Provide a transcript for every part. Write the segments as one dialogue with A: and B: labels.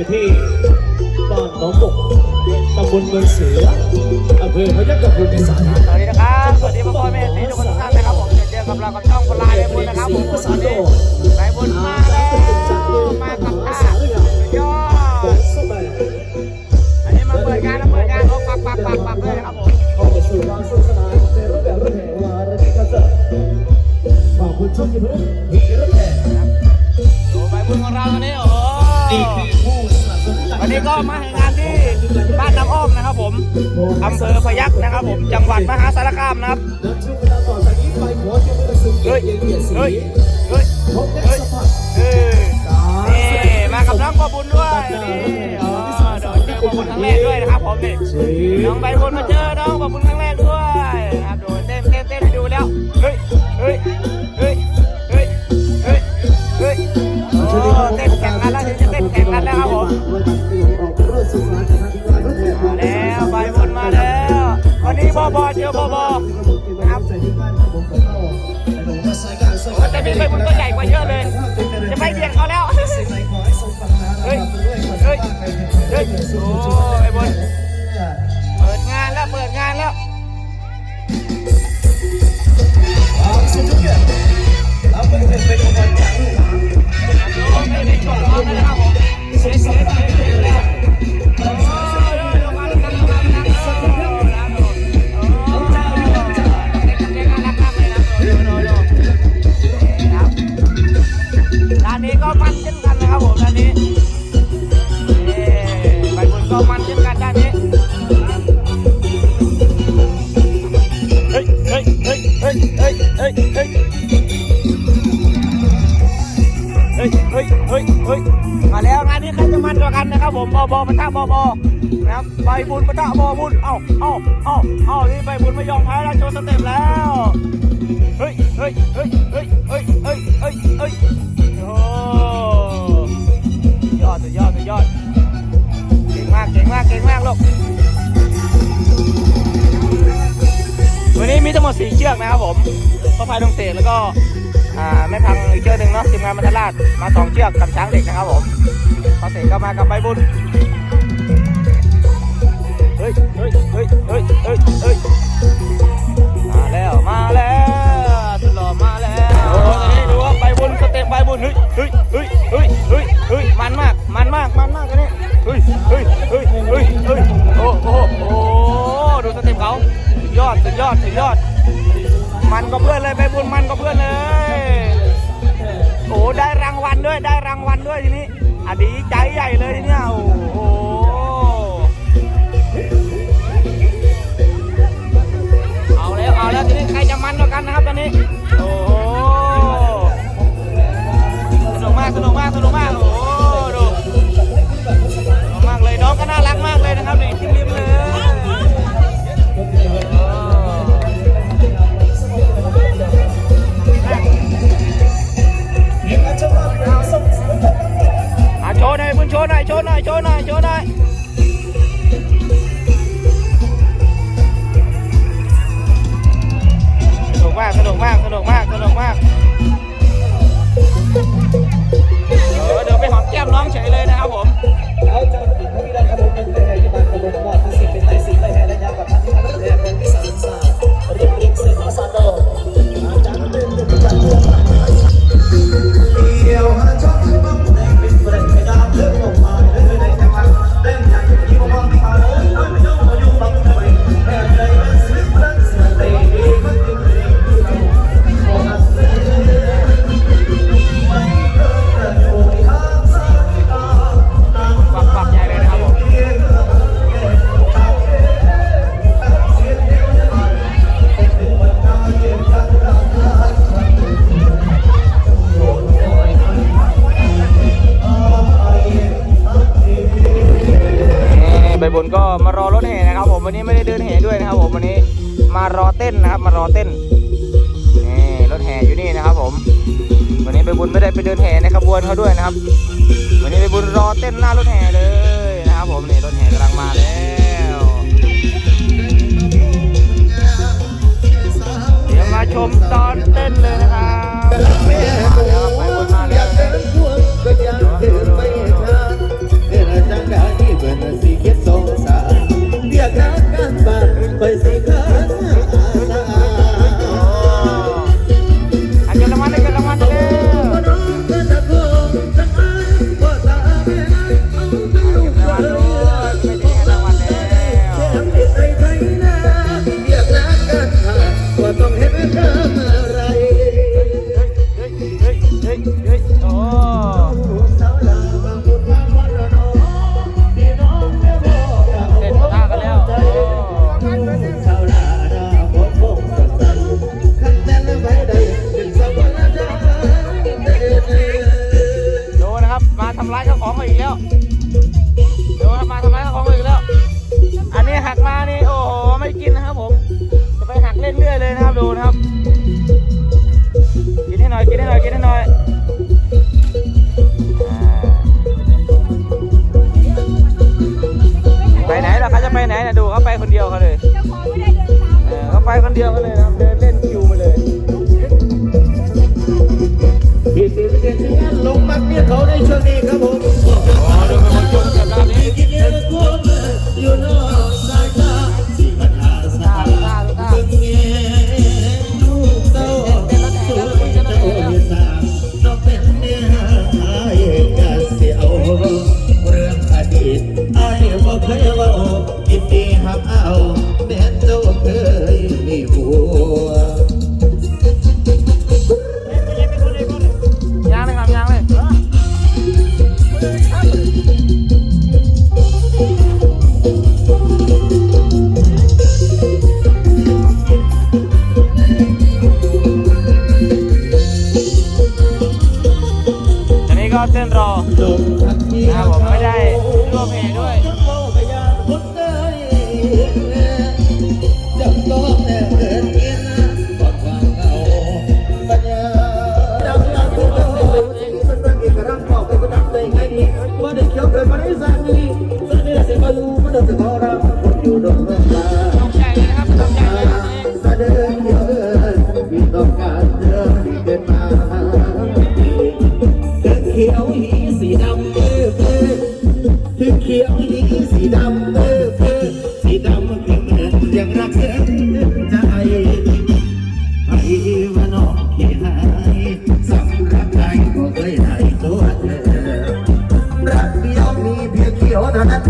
A: อยู่ที่บ้านหนองบกตำบลเมืองเสืออำเภอพยัคฆภูมิพิสัย
B: สวัสดีนะครับสวัสดีพ่อพ่อแม่สีทุกคนทุกท่านนะครับผมจะเจอกับเรากับช่องคนลายในบุญนะครับผมวันนี้ไปบุญมาแล้วมากับตาสุดยอดอันนี้มาเปิดงานแล้วเปิดงานโอ้ปักปักปักปักเลยนะครับผม
A: เข้ามาสู่ความสนุกสนานในรูปแบบรถแห่วาระดิคอนเสิร์ตขอบคุณช่วงที่เพิ่งมี
B: มาในงานที่บ้านน้ำอ้อมนะครับผมอำเภอพยัคฆ์นะครับผมจังหวัดมหาสารคามนะครับ
A: เวลาต่อจากนี้ไปขอจุดประสงค์เกีย
B: เฮ้ย
A: เกีย
B: เฮ้ยเฮ้ยเฮ้ย
A: สัมผัส
B: เออนี่มากับน้องกบุญด้วยนี่อ๋อเดี๋ยวเจอกบุญครั้งแรกด้วยนะครับผมนี่น้องใบบุญมาเจอน้องใบบุญครั้งแรกด้วยนะครับดูเต้นเต้นเต้นให้ดูแล้วเฮ้ยเฮ้ยเฮ้ยเฮ้ยเฮ้ยเฮ้ยโอ้เต้นแข่งกันแล้วจะเต้นแข่งกันแล้วครับผม วันนี้บอบอเจอบอบอครับแต่มีใบบุญก็ใหญ่กว่าเยอะเลย จะไม่เบียดเขาแล้ว เฮ้ย เฮ้ย ด้านนี้ก็มันเช่นกันนะครับผมด้านนี้นี่ใบบุญก็มันเช่นกันด้านนี้เฮ้ยเฮ้ยเฮ้ยเฮ้ยเฮ้ยเฮ้ยเฮ้ยเฮ้ยเฮ้ยเฮ้ยมาแล้วงานนี้ใครจะมันกว่ากันนะครับผมบอบอปะทะบอบอนะครับใบบุญปะทะบอบุญเอ้าเอ้าเอ้าเอ้านี่ใบบุญไม่ยอมแพ้แล้วโชว์สเต็ปแล้วเฮ้ยเฮ้ยเฮ้ยเฮ้ยเฮ้ยเฮ้ยเฮ้ย ก วันนี้มีทั้งหมดสี่เชือกนะครับผมพ่อพายดงเสกแล้วก็อ่าแม่พังอีกเชือกหนึ่งเนาะทีมงานมัทราชมาสองเชือกกับช้างเด็กนะครับผมพอเสกก็มากับใบบุญ สุดยอดสุดยอด มันก็เพื่อนเลยไปบุญมันก็เพื่อนเลยโอ้ได้รางวัลด้วยได้รางวัลด้วยทีนี้อ่ดีใจใหญ่เลยทีเนี้ยโอ้โหเอาแล้วเอาแล้วทีนี้ใครจะมันกว่ากันนะครับตอนนี้โอ้โหสนุกมากสนุกมากสนุกมาก chỗ này chỗ này chỗ này đổ vàng cái đổ vàng cái đổ vàng cái đổ vàng เดี๋ยวไปหอมแก้มน้องเฉยเลยนะครับผม
A: เอาใจมาถึงที่ด้านบนเป็นไปให้ที่บ้านตะบนหมอดที่สิบเป็นไตสีไปให้ระยะกับพันธุ์ที่พันธุ์แรกเป็นที่ส
B: บวนเขาด้วยนะครับ วันนี้ไปบุญรอเต้นหน้ารถแห่เลยนะครับผมนี่รถแห่กำลังมาแล้วเดี๋ยวมาชมตอนเต้นเลยนะครับ
A: ไปบุมา
B: แล้ว
A: เรียกรักกั
B: น
A: บ้าไปสิ
B: ไปไหนนะดูเขาไปคนเดียวเขาเลย
C: เขา
B: ไปคนเดียวเขาเลยนะเดินเล่นคิวมาเลย
A: ลงมัดเนี่ยเขาได้ช่วงนี้ครับผม
B: อ๋อเดี๋
A: ยวไปคนจ
B: นกับร้านนี้ ครับผมไม่ได้ร่วมเอ
A: งด้วย Hãy subscribe cho kênh Ghiền Mì Gõ Để không bỏ lỡ những video hấp dẫn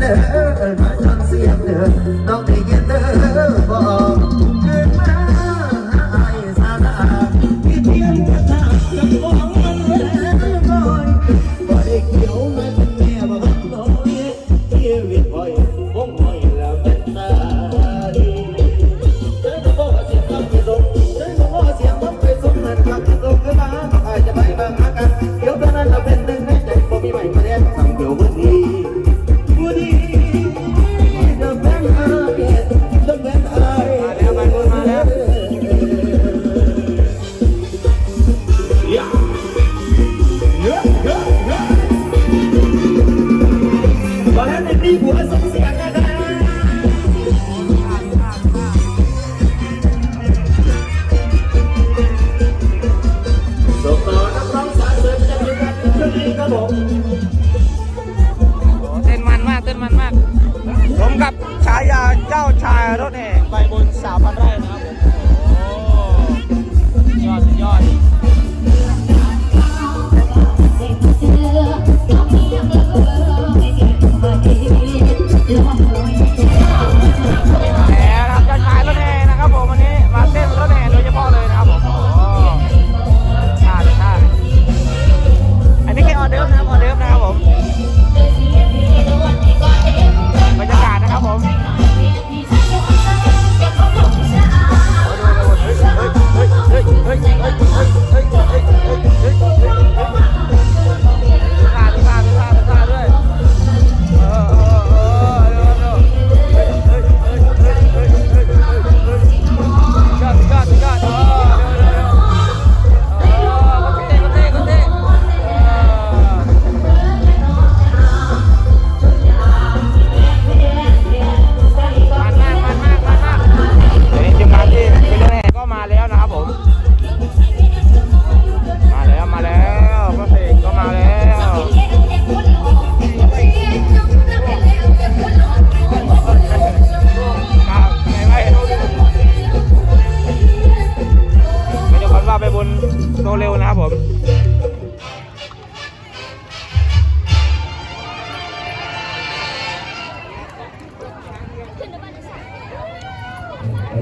A: เด้อมาทำเสียงเด้อน้อง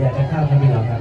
A: อยากจะข้ามไปดีหรอครับ